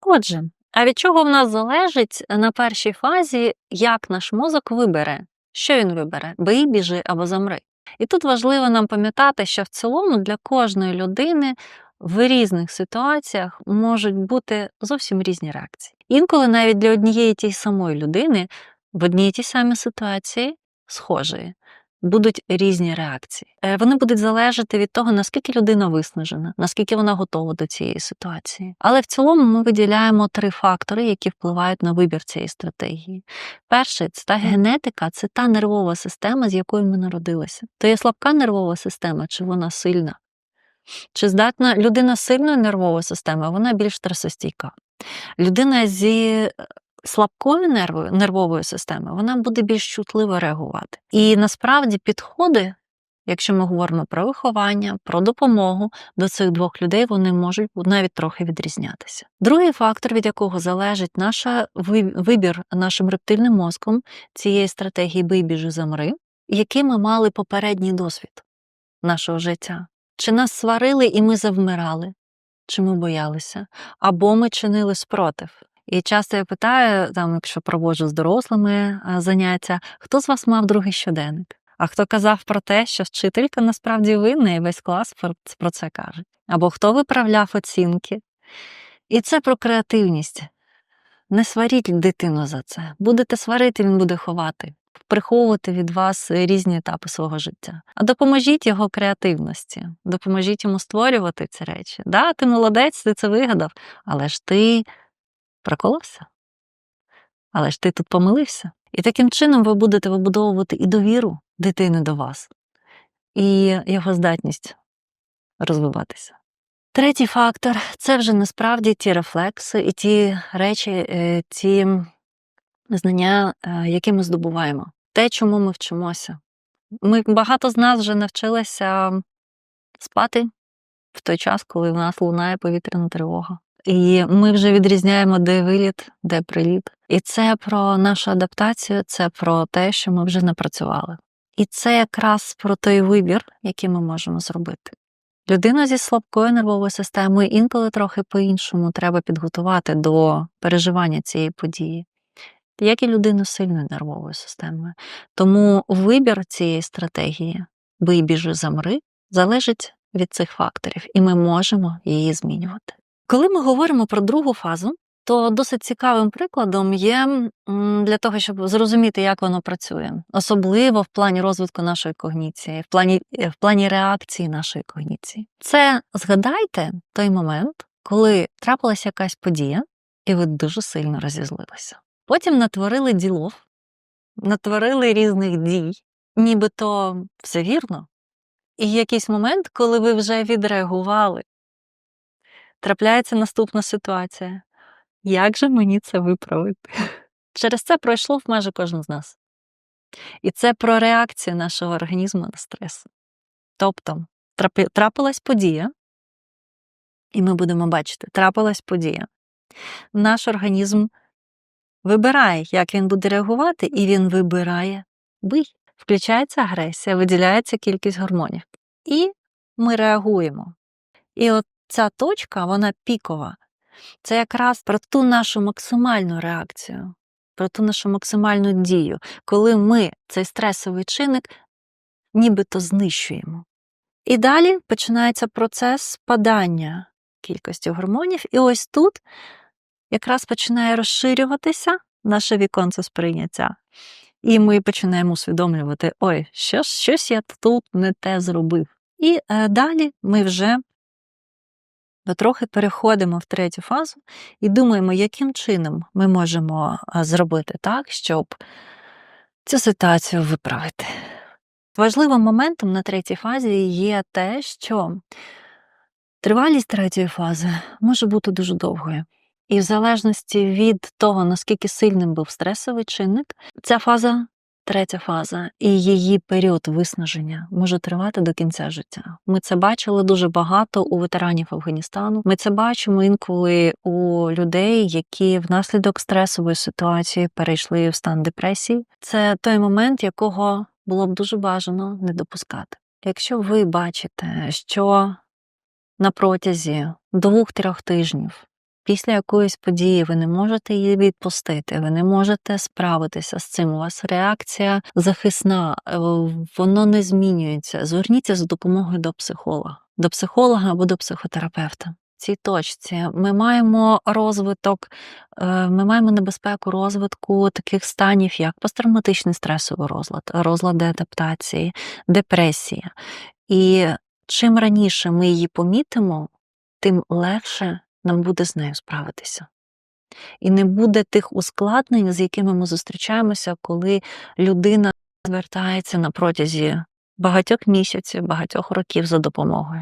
Отже, а від чого в нас залежить на першій фазі, як наш мозок вибере? Що він вибере? Бий, біжи або замри. І тут важливо нам пам'ятати, що в цілому для кожної людини в різних ситуаціях можуть бути зовсім різні реакції. Інколи навіть для однієї тієї самої людини в одній тій самій ситуації схожої будуть різні реакції. Е, Вони будуть залежати від того, наскільки людина виснажена, наскільки вона готова до цієї ситуації. Але в цілому ми виділяємо три фактори, які впливають на вибір цієї стратегії. Перший це та генетика, це та нервова система, з якою ми народилися. То є слабка нервова система, чи вона сильна? Чи здатна людина з сильною нервовою системою, вона більш стресостійка. Людина зі слабкою нервою, нервовою системою, вона буде більш чутливо реагувати. І насправді підходи, якщо ми говоримо про виховання, про допомогу до цих двох людей, вони можуть навіть трохи відрізнятися. Другий фактор, від якого залежить наша ви- вибір нашим рептильним мозком цієї стратегії бий біжи замри, який ми мали попередній досвід нашого життя. Чи нас сварили і ми завмирали, чи ми боялися, або ми чинили спротив. І часто я питаю, там, якщо проводжу з дорослими е, заняття, хто з вас мав другий щоденник? А хто казав про те, що вчителька насправді винна, і весь клас про, це каже? Або хто виправляв оцінки? І це про креативність. Не сваріть дитину за це. Будете сварити, він буде ховати, приховувати від вас різні етапи свого життя. А допоможіть його креативності, допоможіть йому створювати ці речі. Да, ти молодець, ти це вигадав, але ж ти проколився. Але ж ти тут помилився. І таким чином ви будете вибудовувати і довіру дитини до вас, і його здатність розвиватися. Третій фактор це вже насправді ті рефлекси і ті речі, е, ті знання, е, які ми здобуваємо, те, чому ми вчимося. Ми багато з нас вже навчилися спати в той час, коли в нас лунає повітряна тривога. І ми вже відрізняємо, де виліт, де приліт. І це про нашу адаптацію, це про те, що ми вже напрацювали. І це якраз про той вибір, який ми можемо зробити. Людину зі слабкою нервовою системою інколи трохи по-іншому треба підготувати до переживання цієї події, як і людину з сильною нервовою системою. Тому вибір цієї стратегії бий біжи замри залежить від цих факторів, і ми можемо її змінювати. Коли ми говоримо про другу фазу, то досить цікавим прикладом є для того, щоб зрозуміти, як воно працює, особливо в плані розвитку нашої когніції, в плані, е, в плані реакції нашої когніції. Це згадайте той момент, коли трапилася якась подія, і ви дуже сильно розізлилися. Потім натворили ділов, натворили різних дій, нібито все вірно. І якийсь момент, коли ви вже відреагували, трапляється наступна ситуація. Як же мені це виправити? Через це пройшло в майже кожен з нас. І це про реакцію нашого організму на стрес. Тобто, трапилась подія, і ми будемо бачити, трапилась подія. Наш організм вибирає, як він буде реагувати, і він вибирає бий. Включається агресія, виділяється кількість гормонів. І ми реагуємо. І от ця точка, вона пікова. Це якраз про ту нашу максимальну реакцію, про ту нашу максимальну дію, коли ми цей стресовий чинник нібито знищуємо. І далі починається процес спадання кількості гормонів, і ось тут якраз починає розширюватися наше віконце сприйняття. І ми починаємо усвідомлювати, ой, щось, щось я тут не те зробив. І е, далі ми вже трохи переходимо в третю фазу і думаємо, яким чином ми можемо зробити так, щоб цю ситуацію виправити. Важливим моментом на третій фазі є те, що тривалість третьої фази може бути дуже довгою. І в залежності від того, наскільки сильним був стресовий чинник, ця фаза, третя фаза, і її період виснаження може тривати до кінця життя. Ми це бачили дуже багато у ветеранів Афганістану. Ми це бачимо інколи у людей, які внаслідок стресової ситуації перейшли в стан депресії. Це той момент, якого було б дуже бажано не допускати. Якщо ви бачите, що на протязі двох-трьох тижнів після якоїсь події ви не можете її відпустити, ви не можете справитися з цим. У вас реакція захисна, е, воно не змінюється. Зверніться за допомогою до психолога, до психолога або до психотерапевта. В цій точці ми маємо розвиток, е, ми маємо небезпеку розвитку таких станів, як посттравматичний стресовий розлад, розлади адаптації, депресія. І чим раніше ми її помітимо, тим легше нам буде з нею справитися. І не буде тих ускладнень, з якими ми зустрічаємося, коли людина звертається на протязі багатьох місяців, багатьох років за допомогою.